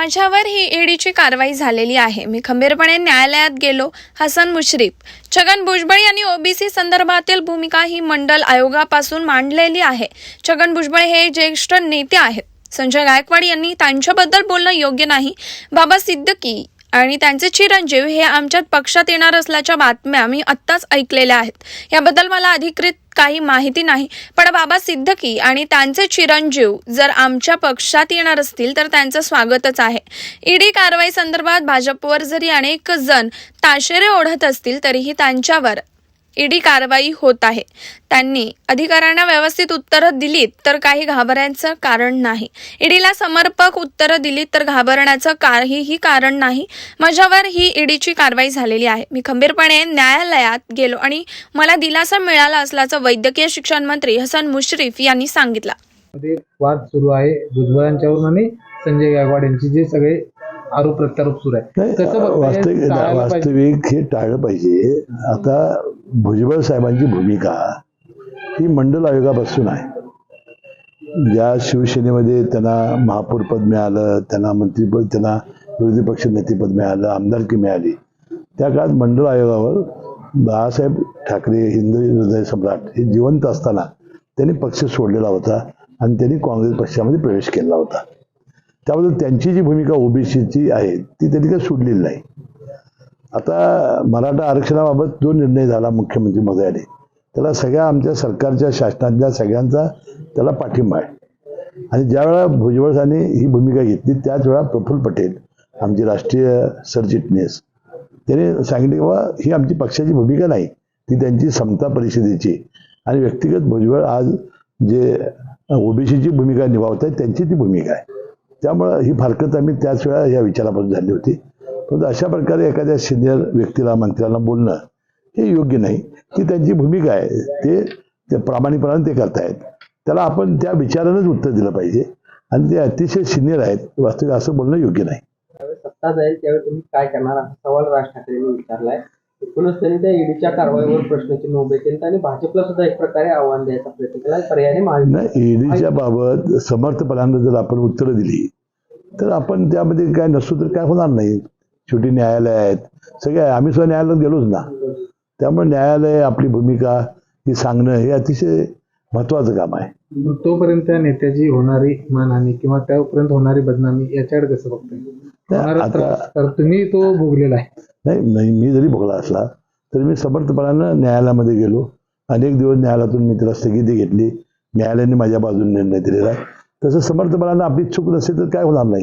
माझ्यावर ही ईडीची कारवाई झालेली आहे. मी खंबीरपणे न्यायालयात गेलो. हसन मुश्रीफ छगन भुजबळ यांनी ओबीसी संदर्भातील भूमिका ही मंडल आयोगापासून मांडलेली आहे. छगन भुजबळ हे ज्येष्ठ नेते आहेत. संजय गायकवाड यांनी त्यांच्याबद्दल बोलणं योग्य नाही. बाबा सिद्दकी आणि त्यांचे चिरंजीव हे आमच्यात पक्षात येणार असल्याच्या बातम्या मी आत्ताच ऐकलेल्या आहेत. याबद्दल मला अधिकृत काही माहिती नाही पण बाबा सिद्धकी आणि त्यांचे चिरंजीव जर आमच्या पक्षात येणार असतील तर त्यांचं स्वागतच आहे. ईडी कारवाई संदर्भात भाजपवर जरी अनेक जण ताशेरे ओढत असतील तरीही त्यांच्यावर ईडी कारवाई होत आहे. त्यांनी अधिकाऱ्यांना व्यवस्थित उत्तरं दिलीत तर काही घाबरायचं कारण नाही. ईडीला समर्पक उत्तरं दिलीत तर घाबरण्याचं काहीही कारण नाही. माझ्यावर ही ईडीची कारवाई झालेली आहे. मी खंबीरपणे न्यायालयात गेलो आणि मला दिलासा मिळाला असल्याचं वैद्यकीय शिक्षण मंत्री हसन मुश्रीफ यांनी सांगितलं. वाद सुरू आहे. भुजबळांच्यावरून आणि संजय गायकवाड यांचे जे सगळे आरोप प्रत्यारोप सुरू आहे. वास्तविक हे टाळलं पाहिजे. आता भुजबळ साहेबांची भूमिका ही मंडल आयोगापासून आहे. ज्या शिवसेनेमध्ये त्यांना महापौरपद मिळालं त्यांना मंत्रीपद त्यांना विरोधी पक्ष नेतेपद मिळालं आमदारकी मिळाली त्या काळात मंडळ आयोगावर बाळासाहेब ठाकरे हिंदू हृदय सम्राट हे जिवंत असताना त्यांनी पक्ष सोडलेला होता आणि त्यांनी काँग्रेस पक्षामध्ये प्रवेश केला होता. त्याबद्दल त्यांची जी भूमिका ओबीसीची आहे ती त्यांनी काही सोडलेली नाही. आता मराठा आरक्षणाबाबत जो निर्णय झाला मुख्यमंत्री महोदयाने त्याला सगळ्या आमच्या सरकारच्या शासनातल्या सगळ्यांचा त्याला पाठिंबा आहे. आणि ज्यावेळा भुजबळ साहेबांनी ही भूमिका घेतली त्याच वेळा प्रफुल्ल पटेल आमचे राष्ट्रीय सरचिटणीस त्याने सांगितले की बाबा ही आमची पक्षाची भूमिका नाही ती त्यांची समता परिषदेची. आणि व्यक्तिगत भुजबळ आज जे ओबीसीची भूमिका निभावत आहेत त्यांची ती भूमिका आहे. त्यामुळं ही फारकत आम्ही त्याच वेळा या विचारापासून झाली होती. परंतु अशा प्रकारे एखाद्या सिनियर व्यक्तीला मंत्र्यांना बोलणं हे योग्य नाही. ती त्यांची भूमिका आहे. ते ते प्रामाणिकपणाने ते करतायत. त्याला आपण त्या विचारानंच उत्तर दिलं पाहिजे. आणि ते अतिशय सिनियर आहेत. वास्तविक असं बोलणं योग्य नाही. सत्ता जाईल त्यावेळी तुम्ही काय करणार? असा सवाल राज ठाकरेंनी विचारलाय. एकूणच त्यांनी त्या ईडीच्या कारवाईवर प्रश्नचिन्ह उभे केले आणि भाजपला सुद्धा एक प्रकारे आव्हान द्यायचा प्रयत्न केला. पर्यायाने महाविकास नाही ईडीच्या बाबत समर्थपणानं जर आपण उत्तरं दिली तर आपण त्यामध्ये काय नसतो तर काय होणार नाही. शेवटी न्यायालय आहेत. सगळे. आम्ही सुद्धा न्यायालयात गेलोच ना. त्यामुळे न्यायालय आपली भूमिका ही सांगणं हे अतिशय महत्वाचं काम आहे. मग तोपर्यंत त्या नेत्याची होणारी मानहानी किंवा त्यापर्यंत होणारी बदनामी याच्याकडे कसं बघताय? तुम्ही तो भोगलेला आहे. नाही नाही मी जरी भोगला असला तरी मी समर्थपणानं न्यायालयामध्ये गेलो. अनेक दिवस न्यायालयातून मी त्याला स्थगिती घेतली. न्यायालयाने माझ्या बाजूने निर्णय दिलेला आहे. तसं समर्थपणानं आपली चूक नसेल तर काय होणार नाही.